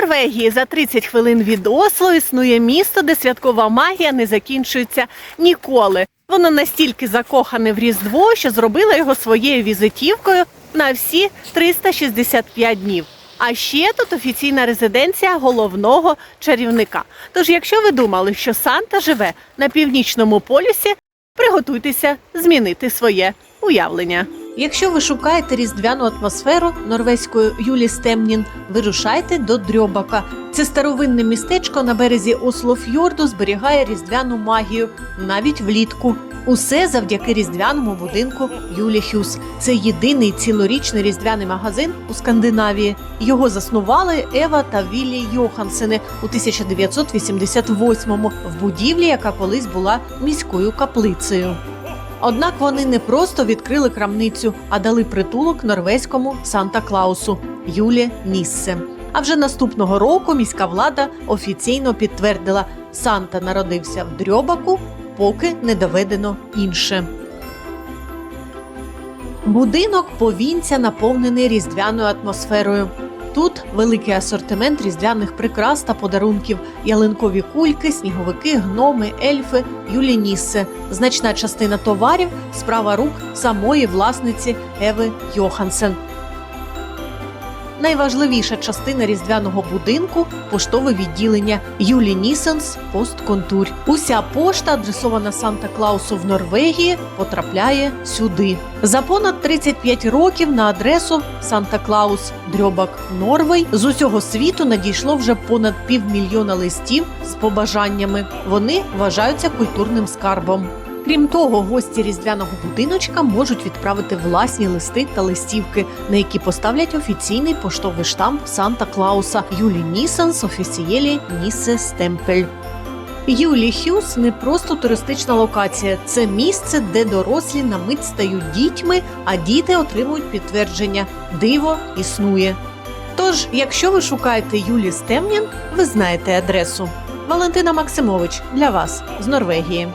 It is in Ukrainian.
Норвегії за 30 хвилин від Осло існує місто, де святкова магія не закінчується ніколи. Воно настільки закохане в Різдво, що зробило його своєю візитівкою на всі 365 днів. А ще тут офіційна резиденція головного чарівника. Тож, якщо ви думали, що Санта живе на північному полюсі, приготуйтеся змінити своє уявлення. Якщо ви шукаєте різдвяну атмосферу норвезькою Юлі Стемнін, вирушайте до Дрьобака. Це старовинне містечко на березі Ослофьорду зберігає різдвяну магію навіть влітку. Усе завдяки різдвяному будинку Юлі Хюс. Це єдиний цілорічний різдвяний магазин у Скандинавії. Його заснували Ева та Віллі Йохансени у 1988-му в будівлі, яка колись була міською каплицею. Однак вони не просто відкрили крамницю, а дали притулок норвезькому Санта Клаусу Юлі Ніссе. А вже наступного року міська влада офіційно підтвердила, Санта народився в Дрьобаку, поки не доведено інше. Будинок повінця наповнений різдвяною атмосферою. Тут великий асортимент різдвяних прикрас та подарунків, ялинкові кульки, сніговики, гноми, ельфи, юлінісси. Значна частина товарів справа рук самої власниці Еви Йохансен. Найважливіша частина різдвяного будинку поштове відділення Юлі Нісенс Постконтурь. Уся пошта, адресована Санта Клаусу в Норвегії, потрапляє сюди. За понад 35 років на адресу Санта Клаус Дрьобак Норвей з усього світу надійшло вже понад півмільйона листів з побажаннями. Вони вважаються культурним скарбом. Крім того, гості різдвяного будиночка можуть відправити власні листи та листівки, на які поставлять офіційний поштовий штамп Санта Клауса Юлі Нісенс офіцієлі Нісе Стемпель. Юлі Хюс не просто туристична локація, це місце, де дорослі на мить стають дітьми, а діти отримують підтвердження диво існує. Тож, якщо ви шукаєте Юлі Стемнін, ви знаєте адресу. Валентина Максимович для вас з Норвегії.